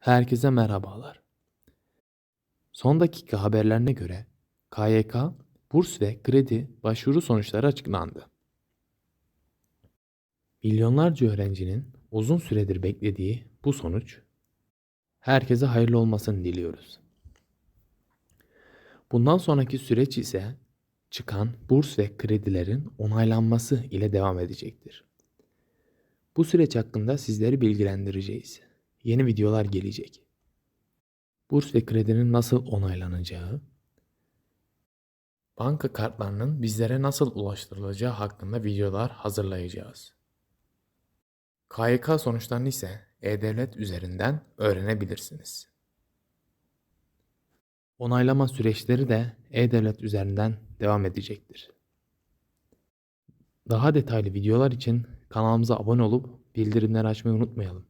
Herkese merhabalar. Son dakika haberlerine göre KYK burs ve kredi başvuru sonuçları açıklandı. Milyonlarca öğrencinin uzun süredir beklediği bu sonuç herkese hayırlı olmasını diliyoruz. Bundan sonraki süreç ise çıkan burs ve kredilerin onaylanması ile devam edecektir. Bu süreç hakkında sizleri bilgilendireceğiz. Yeni videolar gelecek. Burs ve kredinin nasıl onaylanacağı, banka kartlarının bizlere nasıl ulaştırılacağı hakkında videolar hazırlayacağız. KYK sonuçlarını ise E-Devlet üzerinden öğrenebilirsiniz. Onaylama süreçleri de E-Devlet üzerinden devam edecektir. Daha detaylı videolar için kanalımıza abone olup bildirimleri açmayı unutmayalım.